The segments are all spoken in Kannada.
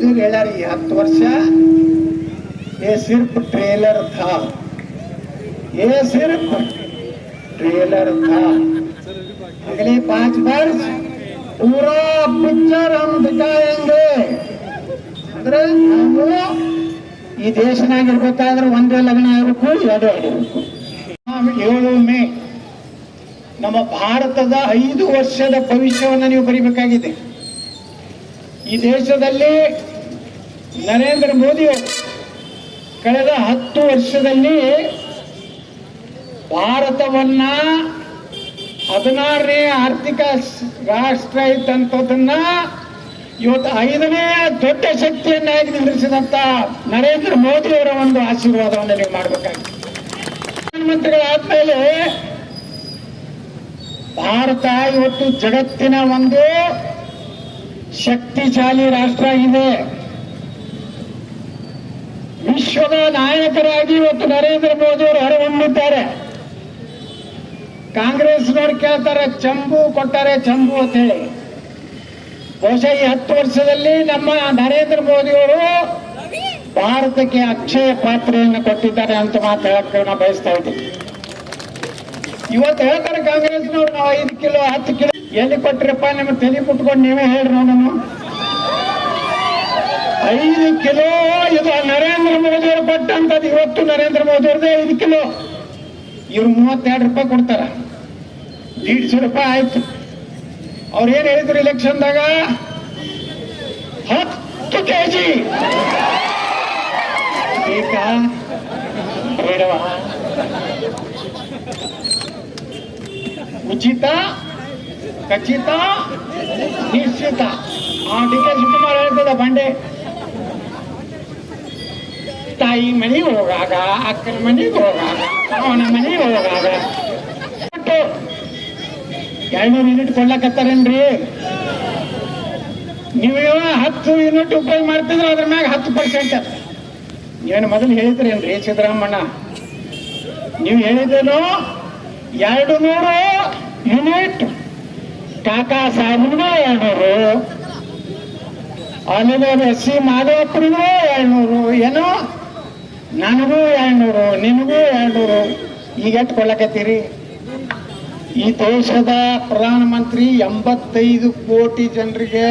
ಮೋದಿ ಹೇಳ್ಯಾರ ಈ ಹತ್ತು ವರ್ಷ ये सिर्फ ट्रेलर था ये सिर्फ ट्रेलर था अगले पांच वर्ष पूरा पिक्चर हम दिखाएंगे ಅಂದ್ರೆ ನಾವು ಈ ದೇಶನಾಗ ಇರ್ಬೇಕಾದ್ರೆ ಒಂದೇ ಲಗ್ನ ಇರಬೇಕು ಎರಡು ಇರಬೇಕು ಏಳು ಮೇ ನಮ್ಮ ಭಾರತದ ಐದು ವರ್ಷದ ಭವಿಷ್ಯವನ್ನು ನೀವು ಬರಿಬೇಕಾಗಿದೆ ಈ ದೇಶದಲ್ಲಿ ನರೇಂದ್ರ ಮೋದಿ ಅವರು ಕಳೆದ ಹತ್ತು ವರ್ಷದಲ್ಲಿ ಭಾರತವನ್ನ ಹದಿನಾರನೇ ಆರ್ಥಿಕ ರಾಷ್ಟ್ರ ಇದ್ದಂಥದನ್ನ ಇವತ್ತು ಐದನೇ ದೊಡ್ಡ ಶಕ್ತಿಯನ್ನಾಗಿ ನಿಲ್ಲಿಸಿದಂತ ನರೇಂದ್ರ ಮೋದಿ ಅವರ ಒಂದು ಆಶೀರ್ವಾದವನ್ನು ನೀವು ಮಾಡಬೇಕಾಗಿದೆ. ಪ್ರಧಾನಮಂತ್ರಿಗಳಾದ್ಮೇಲೆ ಭಾರತ ಇವತ್ತು ಜಗತ್ತಿನ ಒಂದು ಶಕ್ತಿಶಾಲಿ ರಾಷ್ಟ್ರ ಇದೆ ವಿಶ್ವದ ನಾಯಕರಾಗಿ ಇವತ್ತು ನರೇಂದ್ರ ಮೋದಿ ಅವರು ಕಾಂಗ್ರೆಸ್ ನೋಡ್ ಕೇಳ್ತಾರೆ, ಚಂಬು ಕೊಟ್ಟಾರೆ ಚಂಬು ಅಂತ ಹೇಳಿ. ಬಹುಶಃ ಈ ಹತ್ತು ವರ್ಷದಲ್ಲಿ ನಮ್ಮ ನರೇಂದ್ರ ಮೋದಿ ಅವರು ಭಾರತಕ್ಕೆ ಅಕ್ಷಯ ಪಾತ್ರೆಯನ್ನು ಕೊಟ್ಟಿದ್ದಾರೆ ಅಂತ ಮಾತು ಹೇಳಕ್ಕೆ ನಾವು ಬಯಸ್ತಾ ಇದ್ದೀವಿ. ಇವತ್ತು ಹೇಳ್ತಾರೆ ಕಾಂಗ್ರೆಸ್ನವ್ರು, ನಾವು ಐದು ಕಿಲೋ, ಹತ್ತು ಕಿಲೋ, ಎಲ್ಲಿ ಕೊಟ್ರಪ್ಪ? ನಿಮ್ಮ ತಲೆ ಕುಟ್ಕೊಂಡು ನೀವೇ ಹೇಳ್ರಿ ನೋಡೋಣ ಐದು ಕಿಲೋ ಇದು ನರೇಂದ್ರ ಮೋದಿ ಅವರು ಕೊಟ್ಟಂತದ್ದು ಇವತ್ತು ನರೇಂದ್ರ ಮೋದಿ ಅವ್ರದೇ ಐದು ಕಿಲೋ. ಇವ್ರು ಮೂವತ್ತೆರಡು ರೂಪಾಯಿ ಕೊಡ್ತಾರ. ದೀಡ್ಸು ರೂಪಾಯಿ ಆಯ್ತು. ಅವ್ರು ಏನ್ ಹೇಳಿದ್ರು ಇಲೆಕ್ಷನ್ದಾಗ ಹತ್ತು ಕೆಜಿ. ಈಗ ಬೇಡವಾ? ಉಚಿತ, ಖಚಿತ, ನಿಶ್ಚಿತ. ಆ ಡಿ ಕೆ ಶಿವಕುಮಾರ್ ಹೇಳ್ತದ ಬಂಡೆ. ತಾಯಿ ಮನೆಗೆ ಹೋಗಾಗ ಅಕ್ಕನ ಮನೆಗೆ ಹೋಗಾಗ ಅವನ ಮನೆಗೆ ಹೋಗಾಗ ಎರಡ್ನೂರು ಯೂನಿಟ್ ಕೊಡ್ಲಕತ್ತಾರೇನ್ರಿ ನೀವು ಹತ್ತು ಯೂನಿಟ್ ಉಪಯೋಗ ಮಾಡ್ತಿದ್ರೆ, ಅದ್ರ ಮ್ಯಾಗ ಹತ್ತು ಪರ್ಸೆಂಟ್ ನೀವೇನು ಮೊದಲು ಹೇಳಿದ್ರೇನ್ರಿ, ಸಿದ್ದರಾಮಣ್ಣ? ನೀವು ಹೇಳಿದೇನು ಎರಡು ನೂರು ಯೂನಿಟ್ ಕಾಕಾ ಸಾಹೇಬ್ರಿಗೂ ಎರಡ್ನೂರು. ಆಮೇಲೆ ಎಸ್ ಸಿ ಮಾಧವಪ್ಪರಿಗೂ ಎರಡ್ನೂರು. ಏನು ನನಗೂ ಎರಡ್ನೂರು ನಿನಗೂ ಎರಡ್ನೂರು ಈಗ ಎಷ್ಟು ಕೊಡ್ಲಕತ್ತೀರಿ ಈ ದೇಶದ ಪ್ರಧಾನಮಂತ್ರಿ ಎಂಬತ್ತೈದು ಕೋಟಿ ಜನರಿಗೆ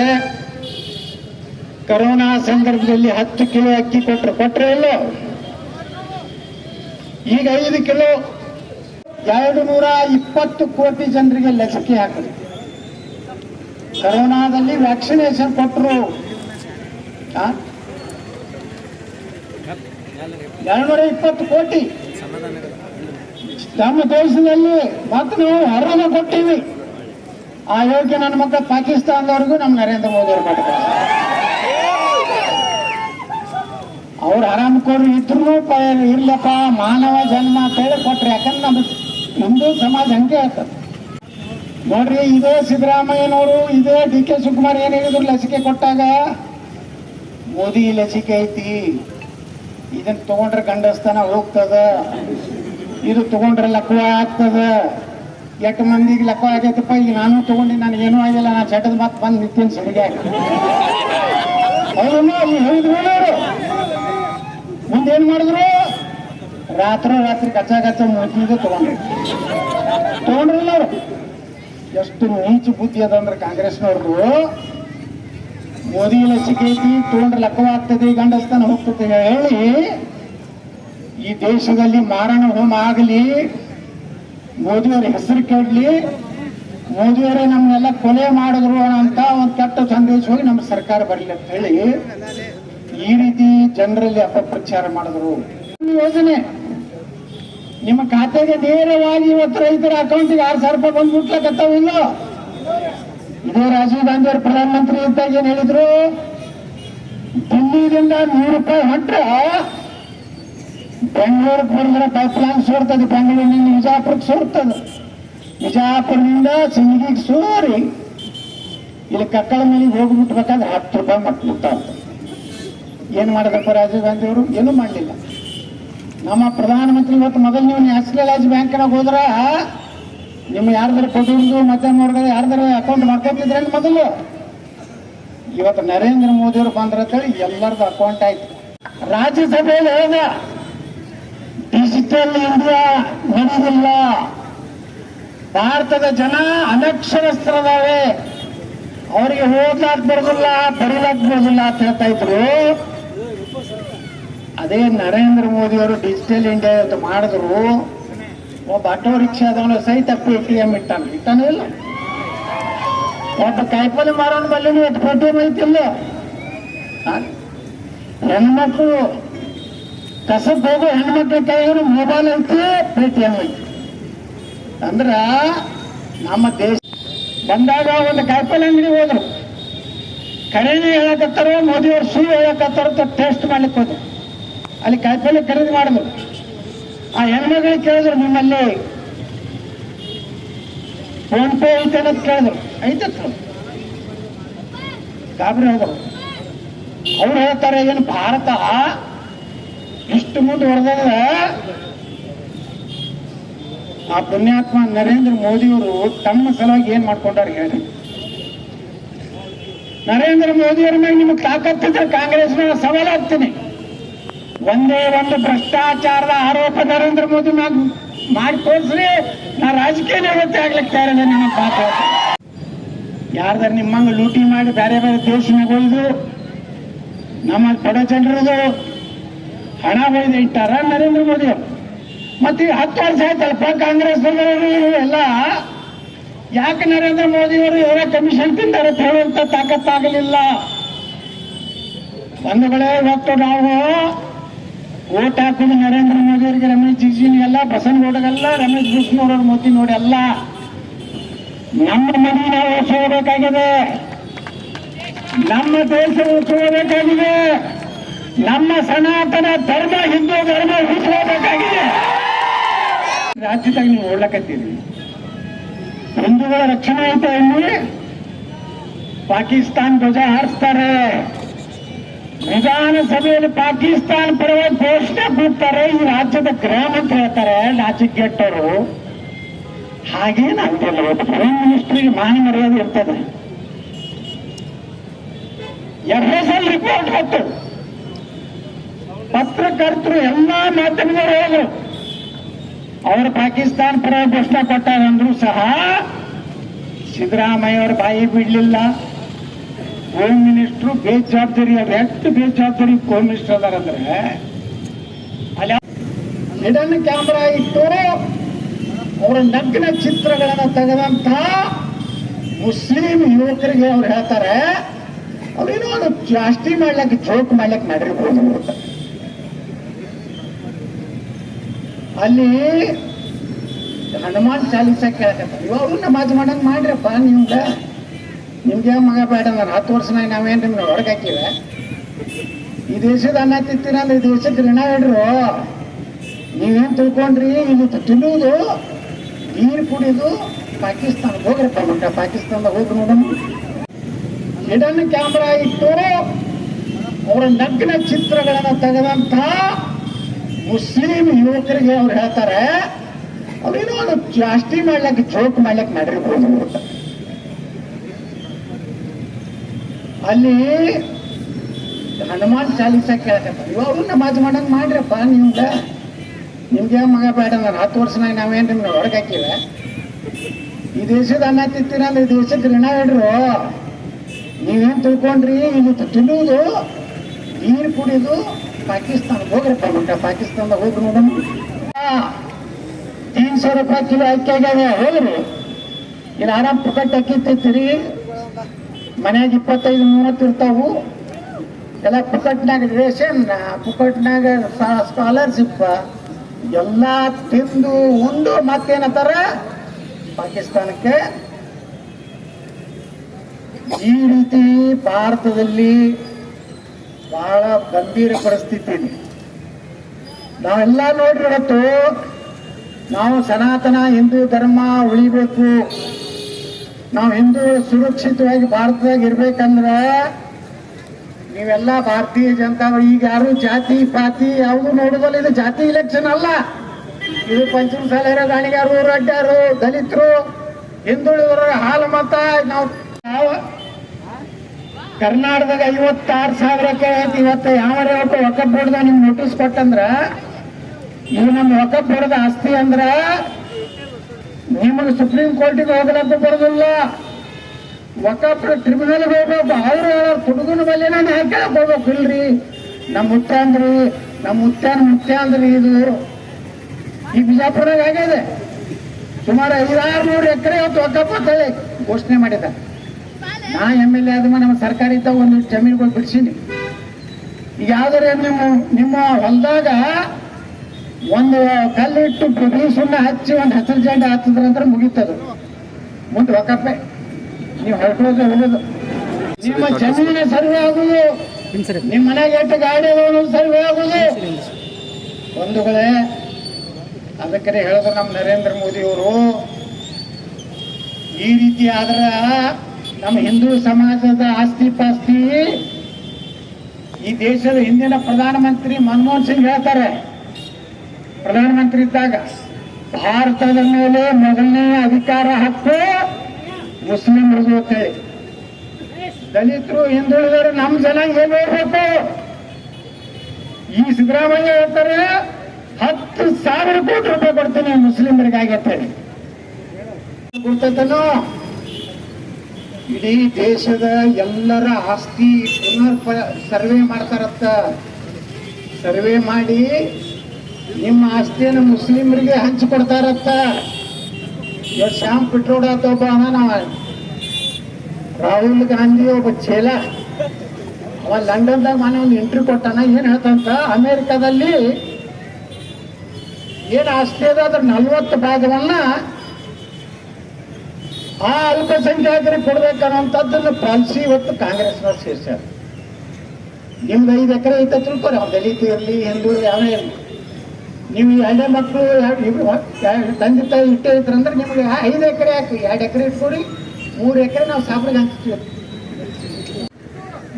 ಕರೋನಾ ಸಂದರ್ಭದಲ್ಲಿ ಹತ್ತು ಕಿಲೋ ಅಕ್ಕಿ ಕೊಟ್ರು. ಕೊಟ್ರೆ ಇಲ್ಲ ಈಗ ಐದು ಕಿಲೋ, ಎರಡು ನೂರ ಇಪ್ಪತ್ತು ಕೋಟಿ ಜನರಿಗೆ ಲಸಿಕೆ ಹಾಕಿದ್ರು ಕರೋನಾದಲ್ಲಿ ವ್ಯಾಕ್ಸಿನೇಷನ್ ಕೊಟ್ಟರು ಎರಡ್ನೂರ ಇಪ್ಪತ್ತು ಕೋಟಿ. ನಮ್ಮ ದೇಶದಲ್ಲಿ ಮತ್ತೆ ನಾವು ಹರದ ಕೊಟ್ಟಿವಿ. ಆ ಯೋಗ್ಯ ನನ್ನ ಮಕ್ಕಳ ಪಾಕಿಸ್ತಾನದವರೆಗೂ ನಮ್ಮ ನರೇಂದ್ರ ಮೋದಿ ಅವರು ಮಾಡ್ತಾರೆ ಅವ್ರು ಆರಾಮಕೋರು ಇದ್ರು ಇರ್ಲಪ್ಪ ಮಾನವ ಜನ್ಮ ಅಂತ ಹೇಳಿ ಕೊಟ್ರೆ ಯಾಕಂದ್ರೆ ನಮ್ಮ ಹಿಂದೂ ಸಮಾಜ ಹಂಗೆ ಆಗ್ತದೆ. ನೋಡ್ರಿ, ಇದೇ ಸಿದ್ದರಾಮಯ್ಯನವರು, ಇದೇ ಡಿ ಕೆ ಶಿವಕುಮಾರ್ ಏನ್ ಹೇಳಿದ್ರು ಲಸಿಕೆ ಕೊಟ್ಟಾಗ? ಮೋದಿ ಲಸಿಕೆ ಐತಿ. ಇದನ್ನ ತಗೊಂಡ್ರೆ ಗಂಡಸ್ತನ ಹೋಗ್ತದ. ಇದು ತಗೊಂಡ್ರೆ ಲಕ್ವ ಆಗ್ತದ. ಎಟ್ಟು ಮಂದಿಗೆ ಲಕ್ವ ಆಗೈತಪ್ಪ, ಈಗ ನಾನು ತಗೊಂಡು ನಾನು ಏನೂ ಆಗಿಲ್ಲ ನಾನು ಚಟದ ಮಾತು ಬಂದು ನಿಂತೀನಿ ಅವರು ಮುಂದೇನ್ ಮಾಡಿದ್ರು? ರಾತ್ರಿ ರಾತ್ರಿ ಕಚ್ಚಾ ಕಚ್ಚಾ ಮುಗಿದು ತಗೊಂಡ್ರು. ತಗೊಂಡ್ರಲ್ಲ ಎಷ್ಟು ನೀಚು ಬುದ್ಧಿ ಅದ ಅಂದ್ರೆ ಮೋದಿ ಲಸಿಕೆ ಐತಿ ತಗೊಂಡ್ರೆ ಲಕ್ಕವಾಗ್ತದೆ ಗಂಡಸ್ತನ ಹೋಗ್ತದೆ ಹೇಳಿ. ಈ ದೇಶದಲ್ಲಿ ಮಾರಣ ಹೋಮ ಆಗಲಿ, ಮೋದಿಯವರ ಹೆಸರು ಕೇಳಲಿ. ಮೋದಿಯವರೇ ನಮ್ಮನ್ನೆಲ್ಲ ಕೊಲೆ ಮಾಡಿದ್ರು ಅಂತ ಒಂದು ಕೆಟ್ಟ ಸಂದೇಶ ಹೋಗಿ ನಮ್ಮ ಸರ್ಕಾರ ಬರಲಿ ಅಂತ ಹೇಳಿ ಈ ರೀತಿ ಜನರಲ್ಲಿ ಅಪಪ್ರಚಾರ ಮಾಡಿದ್ರು. ಯೋಜನೆ ನಿಮ್ಮ ಖಾತೆಗೆ ನೇರವಾಗಿ ಇವತ್ತು ರೈತರ ಅಕೌಂಟಿಗೆ ಆರು ಸಾವಿರ ರೂಪಾಯಿ ಬಂದು ಮುಟ್ಲಕತ್ತಾವಿಲ್ಲ ಇದೇ ರಾಜೀವ್ ಗಾಂಧಿ ಅವರು ಪ್ರಧಾನಮಂತ್ರಿ ಇದ್ದಾಗ ಏನ್ ಹೇಳಿದ್ರು? ದಿಲ್ಲಿದಿಂದ ನೂರು ರೂಪಾಯಿ ಹೊಂಟ್ರೆ ಬೆಂಗಳೂರಿಗೆ ಬಂದ್ರೆ ಪೈಪ್ ಲೈನ್ ಸೋರ್ತದೆ ಬೆಂಗಳೂರಿನಿಂದ ವಿಜಾಪುರಕ್ಕೆ ಸೋರ್ತದೆ. ವಿಜಾಪುರದಿಂದ ಸಿಂಗಿಗೆ ಸೋರಿ. ಇಲ್ಲಿ ಕಕ್ಕಳ ಮನೆಗೆ ಹೋಗ್ಬಿಟ್ಬೇಕಾದ್ರೆ ಹತ್ತು ರೂಪಾಯಿ ಮಟ್ಟು ಮುಟ್ಟ ಏನ್ ಮಾಡಿದಪ್ಪ ರಾಜೀವ್ ಗಾಂಧಿ ಅವರು? ಏನೂ ಮಾಡಲಿಲ್ಲ. ನಮ್ಮ ಪ್ರಧಾನಮಂತ್ರಿ ಇವತ್ತು ಮೊದಲು ನೀವು ನ್ಯಾಷನಲೈಸ್ ಬ್ಯಾಂಕ್ನಾಗ ಹೋದ್ರ ನಿಮ್ಮ ಯಾರ್ದಾರ ಕೊಡೋದು ಮತ್ತೆ ವರ್ಗದ ಯಾರ್ದಾರ ಅಕೌಂಟ್ ಮಾಡ್ಕೊತಿದ್ರೆ ಮೊದಲು? ಇವತ್ತು ನರೇಂದ್ರ ಮೋದಿಯವರು ಬಂದ್ರಂತೇಳಿ ಎಲ್ಲರದ್ದು ಅಕೌಂಟ್ ಆಯ್ತು. ರಾಜ್ಯಸಭೆಯಲ್ಲಿ ಹೇಳಿದ ಡಿಜಿಟಲ್ ಇಂಡಿಯಾ ನಡೆದಿಲ್ಲ. ಭಾರತದ ಜನ ಅನಕ್ಷರಸ್ಥರದಾವೆ ಅವರಿಗೆ ಓದ್ಲಾಕ್ ಬರೋದಿಲ್ಲ, ಬರೀಲಾಕ್ ಬರೋದಿಲ್ಲ ಅಂತ ಹೇಳ್ತಾ ಇದ್ರು. ಅದೇ ನರೇಂದ್ರ ಮೋದಿ ಅವರು ಡಿಜಿಟಲ್ ಇಂಡಿಯಾ ಅಂತ ಮಾಡಿದ್ರು. ಒಬ್ಬ ಆಟೋ ರಿಕ್ಷಾದವನು ಸಹಿತ ಪಿ ಟಿ ಎಂ ಇಟ್ಟಾನ ಇಟ್ಟಾನ ಇಲ್ಲ ಒಬ್ಬ ಕಾಯಿಪಲ್ಲೆ ಮಾರೋನ್ ಬಲ್ಲಿ ಪೇಟಿಎಂ ಐತಿಲ್ಲ ಆ? ಹೆಣ್ಮಕ್ಳು ಕಸಕ್ಕೆ ಹೋಗೋ ಹೆಣ್ಮಕ್ಳ ಕೈಗೂ ಮೊಬೈಲ್ ಐತಿ ಪೇಟಿಎಂ ಐತಿ ಅಂದ್ರ ನಮ್ಮ ದೇಶ ಬಂದಾಗ ಒಂದು ಕಾಯಿಪಲ್ಲೆ ಅಂಗಡಿ ಹೋದ್ರು ಖರೀದಿ ಹೇಳಕತ್ತಾರೋ ಮೋದಿಯವ್ರು ಸುಳ್ಳು ಹೇಳಕತ್ತಾರೋ ಟೆಸ್ಟ್ ಮಾಡ್ಲಿಕ್ಕೆ ಹೋದ್ರು ಅಲ್ಲಿ ಕಾಯಿಪಲ್ಲೆ ಖರೀದಿ ಮಾಡಿದ್ರು ಆ ಹೆಣ್ಮಗಳು ಕೇಳಿದ್ರು ನಿಮ್ಮಲ್ಲಿ? ಫೋನ್ ಪೇ ಐತೆ ಅನ್ನೋದು ಕೇಳಿದ್ರು. ಐತತ್ತು ಗಾಬರಿ ಹೋದರು ಅವ್ರು ಹೇಳ್ತಾರೆ, ಏನು ಭಾರತ? ಇಷ್ಟು ಮುಂದುವರೆದ್ರೆ ಆ ಪುಣ್ಯಾತ್ಮ ನರೇಂದ್ರ ಮೋದಿಯವರು ತಮ್ಮ ಸಲುವಾಗಿ ಏನ್ ಮಾಡ್ಕೊಂಡಾರ ಹೇಳಿ. ನರೇಂದ್ರ ಮೋದಿಯವ್ರ ಮೇಲೆ ನಿಮಗೆ ತಾಕತ್ತಿದ್ರೆ ಕಾಂಗ್ರೆಸ್ನ ಸವಾಲಾಗ್ತೀನಿ. ಒಂದೇ ಒಂದು ಭ್ರಷ್ಟಾಚಾರದ ಆರೋಪ ನರೇಂದ್ರ ಮೋದಿ ಮಾಡಿ ತೋರಿಸ್ರಿ. ನಾ ರಾಜಕೀಯ ನಿವೃತ್ತಿ ಆಗ್ಲಿಕ್ಕೆ ತಯಾರಿದೆ ನಿಮ್ಮ ಪಾತ್ರ ಯಾರ್ದಾರು ನಿಮ್ಮಂಗ ಲೂಟಿ ಮಾಡಿ ಬೇರೆ ಬೇರೆ ದೇಶನಾಗ ಒಯ್ದು ನಮ್ಮ ಬಡ ಜನರದು ಹಣ ಒಯ್ದು ಇಟ್ಟಾರ ನರೇಂದ್ರ ಮೋದಿ ಅವರು. ಮತ್ತೆ ಹತ್ತು ವರ್ಷ ಆಯ್ತಲ್ಪ ಕಾಂಗ್ರೆಸ್ ಎಲ್ಲ. ಯಾಕೆ ನರೇಂದ್ರ ಮೋದಿ ಅವರು ಕಮಿಷನ್ ತಿಂತಾರೆ ಹೇಳುವಂತ ತಾಕತ್ತಾಗಲಿಲ್ಲ. ಬಂಧುಗಳೇ ಇವತ್ತು ನಾವು ಓಟ್ ಹಾಕೋದು ನರೇಂದ್ರ ಮೋದಿ ಅವರಿಗೆ ರಮೇಶ್ ಜಿಗಜಿನಿಗೆಲ್ಲ ಬಸನಗೌಡಗೆಲ್ಲ ರಮೇಶ್ ಬಿಷ್ಣುವ್ರ ಮೋದಿ ನೋಡಿ ಅಲ್ಲ ನಮ್ಮ ಮನೆ ನಾವು ಹೋಗಬೇಕಾಗಿದೆ. ನಮ್ಮ ದೇಶ ಉಳಿಸ್ಕೋಬೇಕಾಗಿದೆ ನಮ್ಮ ಸನಾತನ ಧರ್ಮ, ಹಿಂದೂ ಧರ್ಮ ಉಳಿಸ್ಕೋಬೇಕಾಗಿದೆ ರಾಜ್ಯದಾಗ ನೀವು ಓಡ್ಲಕತ್ತೀರಿ ಹಿಂದೂಗಳ ರಕ್ಷಣೆ ಆಯ್ತಾ ಇಲ್ಲಿ. ಪಾಕಿಸ್ತಾನ್ ಧ್ವಜ ಹಾರಿಸ್ತಾರೆ. ವಿಧಾನಸಭೆಯಲ್ಲಿ ಪಾಕಿಸ್ತಾನ ಪರವಾಗಿ ಘೋಷಣೆ ಕೂಗ್ತಾರೆ. ಈ ರಾಜ್ಯದ ಗೃಹ ಅಂತ ಹೇಳ್ತಾರೆ ನಾಚಿಕೆಟ್ಟವರು ಹಾಗೇನು ಅಂತಿಲ್ಲ ಒಬ್ಬ ಪ್ರೈಮ್ ಮಿನಿಸ್ಟ್ರಿಗೆ ಮಾನ ಮರ್ಯಾದೆ ಇರ್ತದೆ. ಎಫ್ ಎಸ್ ಎಲ್ ರಿಪೋರ್ಟ್ ಬಂತು. ಪತ್ರಕರ್ತರು, ಎಲ್ಲಾ ಮಾಧ್ಯಮದವರು ಹೋದ್ರು. ಅವರು ಪಾಕಿಸ್ತಾನ ಪರ ಘೋಷಣೆ ಕೊಟ್ಟಾರಂದ್ರು ಸಹ ಸಿದ್ದರಾಮಯ್ಯ ಅವ್ರ ಬಾಯಿ ಬಿಡ್ಲಿಲ್ಲ ಹೋಮ್ ಮಿನಿಸ್ಟ್ರು ಬೇಜವಾಬ್ದಾರಿ ಅವ್ರು ಎಷ್ಟು ಬೇಜವಾಬ್ದಾರಿ ಹೋಮ್ ಮಿನಿಸ್ಟರ್ ಅದಾರ ಅಂದ್ರೆ? ಅಲ್ಲಿ ಹಿಡನ್ ಕ್ಯಾಮ್ರಾ ಇಟ್ಟು, ಅವರ ನಗ್ನ ಚಿತ್ರಗಳನ್ನ ತೆಗೆದಂತ ಮುಸ್ಲಿಂ ಯುವಕರಿಗೆ ಅವ್ರು ಹೇಳ್ತಾರೆ. ಅವ್ರೇನೋ ಅದು ಜಾಸ್ತಿ ಮಾಡ್ಲಿಕ್ಕೆ, ಜೋಕ್ ಮಾಡ್ಲಿಕ್ಕೆ ಮಾಡಿರ್ಬೋದು. ಅಲ್ಲಿ ಹನುಮಾನ್ ಚಾಲೀಸ ಕೇಳಕತ್ತಾರೆ. ಇವಾಗ ನಮಾಜ್ ಮಾಡಂಗ್ ಮಾಡ್ರಪ್ಪ ನಿಮ್ಗೆ ನಿಮ್ಗೆ ಮಗ ಬೇಡ ನಾನು ಹತ್ತು ವರ್ಷನಾಗ ನಾವೇನು ನಿಮ್ಗೆ ಈ ದೇಶದ ಅನ್ನ ತಿಂತೀರಂದ್ರೆ ಈ ದೇಶಕ್ಕೆ ಋಣ ಹೇಳ್ರು. ನೀವೇನು ತಿಳ್ಕೊಂಡ್ರಿ? ಇದು ತಿನ್ನುವುದು, ನೀರು ಕುಡಿದು ಪಾಕಿಸ್ತಾನ ಹೋಗ್ರಪ್ಪ ಮಗ ಪಾಕಿಸ್ತಾನದಾಗ ಹೋಗಿ ನೋಡೋಣ ಹಿಡನ್ ಕ್ಯಾಮ್ರಾ ಇಟ್ಟು ಅವರ ನಗ್ನ ಚಿತ್ರಗಳನ್ನ ತೆಗೆದಂತ ಮುಸ್ಲಿಂ ಯುವಕರಿಗೆ ಅವ್ರು ಹೇಳ್ತಾರೆ. ಅವ್ರೇನೋ ಒಂದು ಜಾಸ್ತಿ ಮಾಡ್ಲಿಕ್ಕೆ ಜೋಕ್ ಮಾಡ್ಲಿಕ್ಕೆ ಮಾಡಿರ್ಬೋದು ಅಂತ. ಅಲ್ಲಿ ಹನುಮಾನ್ ಚಾಲೀಸ ಕೇಳಕತ್ತಾರೆ ಇವಾಗ ನಮಾಜ್ ಮಾಡಂಗ್ ಮಾಡ್ರಪ್ಪ ನಿಮ್ಗೆ. ನಿಮ್ಗೆ ಮಗ ಬೇಡ ಹತ್ತು ವರ್ಷನಾಗ ನಾವೇನು ನಿಮ್ಗೆ ಹೊರಗೆ ಹಾಕಿವೆ ಈ ದೇಶದ ಅನ್ನ ತಿಂತೀರಲ್ಲ, ಈ ದೇಶಕ್ಕೆ ಋಣ ಹೇಳ್ರು. ನೀವೇನ್ ತಿಳ್ಕೊಂಡ್ರಿ ಇದು ತಿನ್ನುವುದು, ನೀರು ಕುಡಿಯೋದು ಪಾಕಿಸ್ತಾನ ಹೋಗ್ರಪ್ಪ ಮಕ್ಕ ಪಾಕಿಸ್ತಾನದ ಹೋಗಿ ನೋಡೋಣ ತೀನ್ ಸಾವಿರ ರೂಪಾಯಿ ಕಿಲೋ ಅಕ್ಕಿ ಆಗ್ಯಾವ, ಹೋಗ್ರಿ. ಇಲ್ಲಿ ಆರಾಮ್ ಪುಕಟ್ ಅಕ್ಕಿ ತಿಂತೀರಿ ಮನ್ಯಾಗ ಇಪ್ಪತ್ತೈದು, ಮೂವತ್ತು ಇರ್ತಾವು. ಎಲ್ಲ ಪುಕಟ್ನಾಗ ರೇಷನ್, ಪುಕಟ್ನಾಗ ಸ್ಕಾಲರ್ಶಿಪ್. ಎಲ್ಲ ತಿಂದು ಉಂಡು ಮತ್ತೇನತ್ತಾರ ಪಾಕಿಸ್ತಾನಕ್ಕೆ. ಈ ರೀತಿ ಭಾರತದಲ್ಲಿ ಬಹಳ ಗಂಭೀರ ಪರಿಸ್ಥಿತಿ ಇದೆ. ನಾವೆಲ್ಲ ನೋಡ್ರಿ ಇವತ್ತು, ನಾವು ಸನಾತನ ಹಿಂದೂ ಧರ್ಮ ಉಳಿಬೇಕು. ನಾವು ಹಿಂದೂ ಸುರಕ್ಷಿತವಾಗಿ ಭಾರತದಾಗ ಇರ್ಬೇಕಂದ್ರೆ ನೀವೆಲ್ಲ ಭಾರತೀಯ ಜನತಾ ಈಗ ಯಾರು ಜಾತಿ, ಪಾತಿ ಯಾವುದು ನೋಡೋದಲ್ಲ, ಇದು ಜಾತಿ ಇಲೆಕ್ಷನ್ ಅಲ್ಲ. ಇದು ಪಂಚಮಸಾಲಿಯರು ಗಾಣಿಗಾರು ರಡ್ಡರು ದಲಿತರು, ಹಿಂದುಳಿದವರ ಹಾಲು ಮತ, ನಾವು ಕರ್ನಾಟಕದಾಗ ಐವತ್ತಾರು ಸಾವಿರಕ್ಕೆ ಇವತ್ತು ಯಾವ ಒಕ್ಕ ಬೋರ್ಡ್ದ ನಿಮ್ಗೆ ನೋಟಿಸ್ ಕೊಟ್ಟಂದ್ರ ಇವು ನಮ್ಮ ಒಕ್ಕ ಬೋರ್ಡ್ ಆಸ್ತಿ ಅಂದ್ರ ನಿಮಗೆ ಸುಪ್ರೀಂ ಕೋರ್ಟಿಗೆ ಹೋಗ್ಲಕ್ಕ ಬರೋದಿಲ್ಲ ಒಕ್ಕಪ್ಪ ಟ್ರಿಬ್ಯುನಲ್ಗೆ ಹೋಗ್ಬೇಕು. ಅವ್ರು ಹೇಳೋ ಹುಡುಗನ ಮೇಲೆ ನಾನು ಹಾಕಕ್ ಹೋಗ್ಬೇಕು ಇಲ್ರಿ. ನಮ್ಮ ಮುತ್ತ ಅಂದ್ರಿ ನಮ್ಮ ಮುತ್ಯಾನ ಮುತ್ಯ ಅಂದ್ರಿ ಇದು. ಈ ಬಿಜಾಪುರದಾಗ ಆಗಿದೆ ಸುಮಾರು ಐದಾರು ನೂರು ಎಕರೆ ಇವತ್ತು ಒಕ್ಕಪ್ಪ ಅಂತ ಹೇಳಿ ಘೋಷಣೆ ಮಾಡಿದ. ನಾ ಎಂ ಎಲ್ ಎ ಆದ್ಮ ನಮ್ಮ ಸರ್ಕಾರಿ ಇದ್ದಾಗ ಒಂದು ಜಮೀನುಗಳು ಬಿಡ್ಸೀನಿ. ಈಗ ಯಾವ್ದಾರ ನಿಮ್ಮ ನಿಮ್ಮ ಹೊಲದಾಗ ಒಂದು ಕಲ್ಲಿಟ್ಟು ಬಿಡಿ ಸುಣ್ಣ ಹಚ್ಚಿ ಒಂದು ಹಸಿರು ಹಚ್ಚಿದ್ರ ಅಂದ್ರೆ ಮುಗೀತದು. ಮುಂದೆ ಒಕ್ಕಪ್ಪೆ. ನೀವು ಹೊರಟೋದು ಹೋಗೋದು ನಿಮ್ಮ ಜಮೀನ ಸರ್ವೆ ಆಗುದು ನಿಮ್ಮ ಮನೆಗೆ ಎಷ್ಟು ಗಾಡಿ ಸರ್ವೆ ಆಗುದು ಬಂಧುಗಳೇ ಅದಕ್ಕೆ ಹೇಳಿದ್ರು ನಮ್ಮ ನರೇಂದ್ರ ಮೋದಿ ಅವರು ಈ ರೀತಿ ಆದ್ರ ನಮ್ಮ ಹಿಂದೂ ಸಮಾಜದ ಆಸ್ತಿ ಪಾಸ್ತಿ ಈ ದೇಶದ ಹಿಂದಿನ ಪ್ರಧಾನಮಂತ್ರಿ ಮನಮೋಹನ್ ಸಿಂಗ್ ಹೇಳ್ತಾರೆ. ಪ್ರಧಾನಮಂತ್ರಿ ಇದ್ದಾಗ ಭಾರತದ ಮೇಲೆ ಮೊದಲನೇ ಅಧಿಕಾರ ಹಕ್ಕು ಮುಸ್ಲಿಮರದು ಅಂತೇಳಿ ದಲಿತರು ಹಿಂದುಳಿದರು ನಮ್ಮ ಜನಾಂಗ ಹೇಗೆ. ಹೋಗ್ಬೇಕು ಈ ಸಿದ್ದರಾಮಯ್ಯ ಹೇಳ್ತಾರೆ, ಹತ್ತು ಸಾವಿರ ಕೋಟಿ ರೂಪಾಯಿ ಕೊಡ್ತೀನಿ ಮುಸ್ಲಿಮರಿಗಾಗಿ ಅಂತೇಳಿ ಗೊತ್ತೇನೋ ಇಡೀ ದೇಶದ ಎಲ್ಲರ ಆಸ್ತಿ ಪುನರ್ ಸರ್ವೆ ಮಾಡ್ತಾರತ್ತ. ಸರ್ವೆ ಮಾಡಿ ನಿಮ್ಮ ಆಸ್ತಿಯನ್ನು ಮುಸ್ಲಿಮರಿಗೆ ಹಂಚಿಕೊಡ್ತಾರತ್ತ ಇವತ್ತು ಶ್ಯಾಮ್ ಪಿಟ್ರೋಡ ಅಂತ ಒಬ್ಬ ಅವ ರಾಹುಲ್ ಗಾಂಧಿ ಒಬ್ಬ ಚೇಲ ಅವ ಲಂಡನ್ದಾಗ ಮನೆ ಒಂದು ಎಂಟ್ರಿ ಕೊಟ್ಟಾನ. ಏನ್ ಹೇಳ್ತಂತ? ಅಮೇರಿಕಾದಲ್ಲಿ ಏನ್ ಆಸ್ತಿ ಅದ? ಅದ್ರ ನಲ್ವತ್ತು ಭಾಗವನ್ನ ಆ ಅಲ್ಪಸಂಖ್ಯಾತರಿಗೆ ಕೊಡ್ಬೇಕನ್ನುವಂಥದ್ದನ್ನ ಪಾಲಿಸಿ ಇವತ್ತು ಕಾಂಗ್ರೆಸ್ನ ಸೇರ್ಸ್ಯಾರ. ನಿಮ್ದು ಐದು ಎಕರೆ ಐತೆ ತಿಳ್ಕೊರಿ. ಅವ್ರು ದಲಿತ ಇರಲಿ, ಹಿಂದೂ ಯಾವ ಇರಲಿ. ನೀವು ಎರಡೇ ಮಕ್ಕಳು ತಂದೆ ತಾಯಿ ಇಟ್ಟೇ ಇದ್ರಂದ್ರೆ ನಿಮಗೆ ಐದು ಎಕರೆ ಹಾಕಿ, ಎರಡು ಎಕರೆ ಇಟ್ಕೊಡಿ ಮೂರು ಎಕರೆ ನಾವು ಸಾಬ್ರಿಗೆ ಹಂಚ್ತೀವಿ.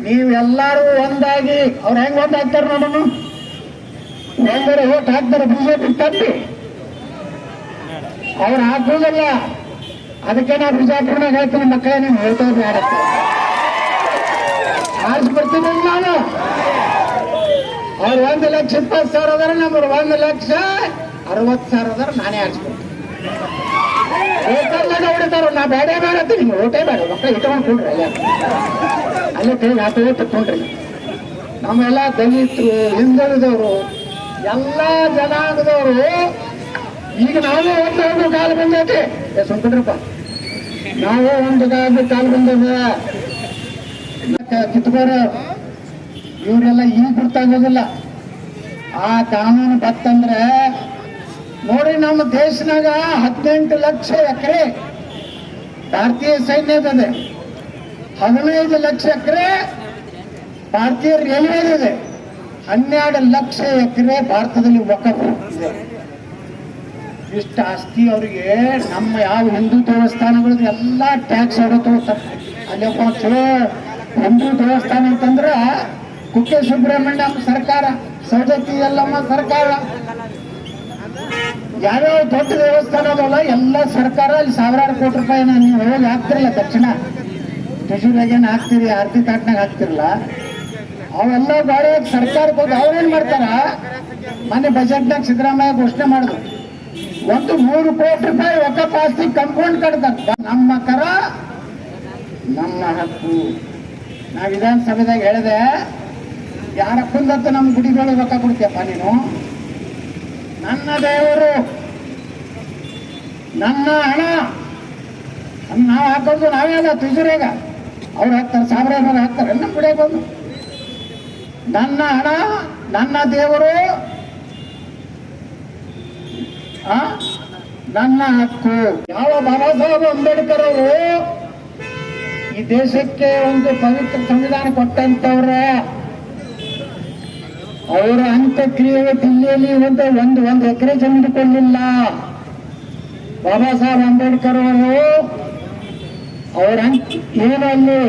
ನೀವೆಲ್ಲರೂ ಒಂದಾಗಿ, ಅವ್ರು ಹೆಂಗ್ ಒಂದಾಗ್ತಾರೆ ನೋಡೋಣ. ಒಂದರೆ ಓಟ್ ಹಾಕ್ತಾರೆ ಬಿಜೆಪಿ ತಂದು ಅವ್ರು ಹಾಕೋದಲ್ಲ ಅದಕ್ಕೆ ನಾವು ಬಿಜಾಪುರನಾಗ ಹೇಳ್ತೀನಿ, ಮಕ್ಕಳೇ, ನೀವು ಹೇಳ್ತಾ ಬೇಡ ಆರಿಸ್ಬಿಡ್ತೀನಿ ನಾನು. ಅವ್ರು ಒಂದು ಲಕ್ಷ, ಇಪ್ಪತ್ತು ಸಾವಿರ ಅದಾರ, ನಮ್ಮರು ಒಂದು ಲಕ್ಷ, ಅರವತ್ತು ಸಾವಿರ ಅದಾರ, ನಾನೇ ಬೇಕಾದ್ರೆ ಹೊಡಿತಾರ ನಾ ಬೇಡೇ ಬೇಡ ನಿಮ್ಗೆ ಓಟೇ ಬೇಡ ಮಕ್ಕಳು ಇಟ್ಕೊಂಡು ಕೊಡ್ರಿ ಅಲ್ಲ. ಅಲ್ಲೇ ಕೈ ಹಾಕೋ ತಕ್ಕೊಂಡ್ರಿ. ನಮ್ಮೆಲ್ಲ ದಲಿತರು, ಹಿಂದುಳಿದವರು, ಎಲ್ಲ ಜನಾಂಗದವರು, ಈಗ ನಾವೇ ಒಂದು ಒಂದು ಕಾಲ ಬಂದೈತಿ ಏ, ಸುಮ್ಕೊಂಡ್ರಪ್ಪ. ನಾವೇ ಒಂದು ಕಾಲ ಕಾಲ ಬಂದದ ಕಿತ್ಕೋರ ಇವರೆಲ್ಲ ಈಗ ಗುರ್ತಾಗೋದಿಲ್ಲ ಆ ಕಾನೂನು ಬತ್ತಂದ್ರೆ ನೋಡಿ ನಮ್ಮ ದೇಶನಾಗ ಹದಿನೆಂಟು ಲಕ್ಷ ಎಕರೆ ಭಾರತೀಯ ಸೈನ್ಯದಿದೆ ಹದಿನೈದು ಲಕ್ಷ ಎಕರೆ ಭಾರತೀಯ ರೈಲ್ವೆದಿದೆ ಹನ್ನೆರಡು ಲಕ್ಷ ಎಕರೆ ಭಾರತದಲ್ಲಿ ಒಕ್ಕ ಇದೆ. ಇಷ್ಟು ಆಸ್ತಿ ಅವರಿಗೆ ನಮ್ಮ ಯಾವ ಹಿಂದೂ ದೇವಸ್ಥಾನಗಳದ್ದು ಎಲ್ಲ ಟ್ಯಾಕ್ಸ್ ಅವರು ತೋರ್ತಾರೆ ಚಲೋ ಹಿಂದೂ ದೇವಸ್ಥಾನ ಅಂತಂದ್ರ ಕುಕ್ಕೆ ಸುಬ್ರಹ್ಮಣ್ಯ ಸರ್ಕಾರ ಸವದತ್ತಿ ಎಲ್ಲಮ್ಮ ಸರ್ಕಾರ. ಯಾವ್ಯಾವ ದೊಡ್ಡ ದೇವಸ್ಥಾನದಲ್ಲ, ಎಲ್ಲ ಸರ್ಕಾರ ಅಲ್ಲಿ ಸಾವಿರಾರು ಕೋಟಿ ರೂಪಾಯಿನ ನೀವು ಹೋಗಿ ಹಾಕ್ತಿರಲ್ಲ ತಕ್ಷಣ ಟ್ರೆಷರಿಯಾಗೇನು ಹಾಕ್ತೀರಿ ಆರ್ತಿ ತಾಟ್ನಾಗ ಹಾಕ್ತಿರಲ್ಲ. ಅವೆಲ್ಲ ಬಾಡಿ ಸರ್ಕಾರಕ್ಕೆ ಹೋಗಿ ಅವ್ರೇನ್ ಮಾಡ್ತಾರ? ಮೊನ್ನೆ ಬಜೆಟ್ನಾಗ ಸಿದ್ದರಾಮಯ್ಯ ಘೋಷಣೆ ಮಾಡಿದ್ರು. ಒಂದು ಮೂರು ಕೋಟಿ ರೂಪಾಯಿ ಒಕ್ಕಪ್ಪ ಆಸ್ತಿ ಕಂಪೌಂಡ್ ಕಟ್ತಾರೆ. ನಮ್ಮ ಕರ, ನಮ್ಮ ಹಕ್ಕು. ನಾ ವಿಧಾನಸಭೆದಾಗ ಹೇಳಿದೆ ಯಾರ ಕುಂದತ್ತು ನಮ್ಮ ಗುಡಿಗಳು ರೊಕ್ಕ ಕೊಡ್ತೀಯಪ್ಪ ನೀನು? ನನ್ನ ದೇವರು, ನನ್ನ ಹಣ ನಾವು ಹಾಕೋದು ನಾವೇ ಅಲ್ಲ ತುಜುರೇಗ. ಅವ್ರು ಹಾಕ್ತಾರೆ ಸಾವಿರ ಹಾಕ್ತಾರೆ ನಮ್ಮ ಗುಡಿ ಬಂದು ನನ್ನ ಹಣ, ನನ್ನ ದೇವರು? ನನ್ನ ಹಕ್ಕು. ಯಾವ ಬಾಬಾ ಸಾಹೇಬ್ ಅಂಬೇಡ್ಕರ್ ಅವರು ಈ ದೇಶಕ್ಕೆ ಒಂದು ಪವಿತ್ರ ಸಂವಿಧಾನ ಕೊಟ್ಟಂತವ್ರ ಅವರ ಅಂತ್ಯಕ್ರಿಯೆ ದಿಲ್ಲಿಯಲ್ಲಿ ಒಂದು ಒಂದು ಒಂದು ಎಕರೆ ಜಮೀನು ಬಾಬಾ ಸಾಹೇಬ್ ಅಂಬೇಡ್ಕರ್ ಅವರು ಅವರ ಅಂತ್- ಏನು ಅಲ್ಲಿ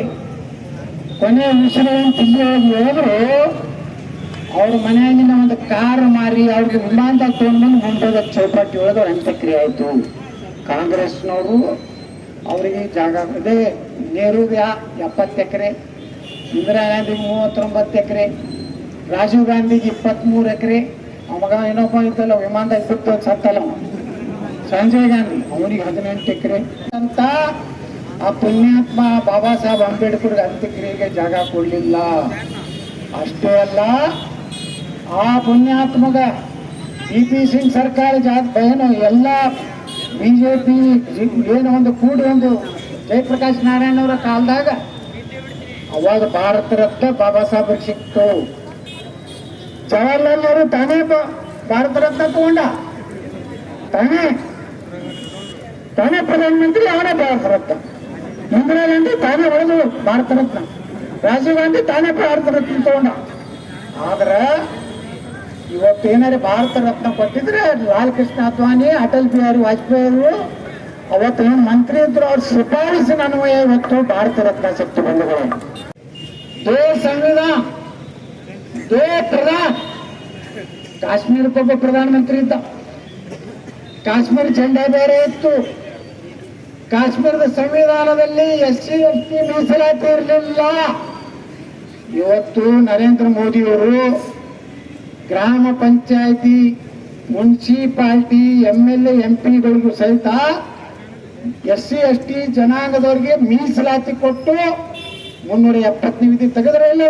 ಕೊನೆ ಉಸಿರು ದಿಲ್ಲಿ ಹೋಗಿ ಹೋದ್ರು, ಅವ್ರ ಮನೆಯಾಗಿನ ಒಂದು ಕಾರ್ ಮಾರಿ ಅವ್ರಿಗೆ ವಿಮಾನದಾಗ ತಗೊಂಡ್ಬಂದು ಗುಂಟದ ಚೌಪಾಟಿ ಒಳಗೆ ಅವ್ರ ಅಂತ್ಯಕ್ರಿಯೆ ಆಯ್ತು. ಕಾಂಗ್ರೆಸ್ನವರು ಅವರಿಗೆ ಜಾಗ, ಅದೇ ನೆಹರು ಎಪ್ಪತ್ತು ಎಕರೆ, ಇಂದಿರಾ ಗಾಂಧಿ ಮೂವತ್ತೊಂಬತ್ತು ಎಕರೆ ರಾಜೀವ್ ಗಾಂಧಿಗೆ ಇಪ್ಪತ್ತ್ಮೂರು ಎಕರೆ ಮಗ ಏನೋ ಇದ್ದಲ್ಲ ವಿಮಾನದಾಗ ಬಿಟ್ಟು ಸತ್ತಲ್ಲ. ಸಂಜಯ್ ಗಾಂಧಿ, ಅವನಿಗೆ ಹದಿನೆಂಟು ಎಕರೆ. ಅಂತ ಆ ಪುಣ್ಯಾತ್ಮ ಬಾಬಾ ಸಾಹೇಬ್ ಅಂಬೇಡ್ಕರ್ ಅಂತ್ಯಕ್ರಿಯೆಗೆ ಜಾಗ ಕೊಡಲಿಲ್ಲ. ಅಷ್ಟೇ ಅಲ್ಲ, ಆ ಪುಣ್ಯಾತ್ಮಗ ಸಿ ಪಿ ಸಿಂಗ್ ಸರ್ಕಾರ ಜಾತ್ರೆ ಏನು, ಎಲ್ಲ ಬಿ ಜೆ ಪಿ ಏನು ಒಂದು ಕೂಡಿ ಒಂದು ಜಯಪ್ರಕಾಶ್ ನಾರಾಯಣ ಅವರ ಕಾಲದಾಗ, ಅವಾಗ ಭಾರತ ರತ್ನ ಬಾಬಾ ಸಾಹೇಬ್ರಿಗೆ ಸಿಕ್ತು. ಜವಾಹರ್ಲಾಲ್ ನೆಹರು ತಾನೇ ಬ- ಭಾರತ ರತ್ನ ತಗೊಂಡ ತಾನೇ ತಾನೇ ಪ್ರಧಾನಮಂತ್ರಿ ಅವನೇ ಭಾರತ ರತ್ನ ಇಂದಿರಾ ಗಾಂಧಿ ತಾನೇ ಹೊಡೆದು ಭಾರತ ರತ್ನ ರಾಜೀವ್ ಗಾಂಧಿ ತಾನೇ ಭಾರತ ರತ್ನ ತಗೊಂಡ ಆದ್ರೆ ಇವತ್ತೇನಾರು ಭಾರತ ರತ್ನ ಕೊಟ್ಟಿದ್ರೆ ಲಾಲ್ ಕೃಷ್ಣ ಅದ್ವಾನಿ ಅಟಲ್ ಬಿಹಾರಿ ವಾಜಪೇಯಿ ಅವರು ಅವತ್ತೇನು ಮಂತ್ರಿ ಇದ್ರು ಅವ್ರ ಶಿಫಾರಸಿನ ಅನ್ವಯ ಇವತ್ತು ಭಾರತ ರತ್ನ ಸಿಕ್ತು ಬಂಧುಗಳು ದೋ ಸಂವಿಧಾನ ಕಾಶ್ಮೀರ ಕಾಶ್ಮೀರಕ್ಕೊಬ್ಬ ಪ್ರಧಾನಮಂತ್ರಿ ಇದ್ದ ಕಾಶ್ಮೀರ ಜೆಂಡಾ ಬೇರೆ ಇತ್ತು. ಕಾಶ್ಮೀರದ ಸಂವಿಧಾನದಲ್ಲಿ ಎಸ್ ಸಿ ಎಸ್ ಟಿ ಮೀಸಲಾತಿ ಇರಲಿಲ್ಲ. ಇವತ್ತು ನರೇಂದ್ರ ಮೋದಿಯವರು ಗ್ರಾಮ panchayat, municipality M L M ಪಿಗಳಿಗೂ ಸಹಿತ ಎಸ್ ಸಿ ಎಸ್ ಟಿ ಜನಾಂಗದವರಿಗೆ ಮೀಸಲಾತಿ ಕೊಟ್ಟು ಮುನ್ನೂರ ಎಪ್ಪತ್ತನೇ ವಿಧಿ ತೆಗೆದ್ರೆ ಇಲ್ಲ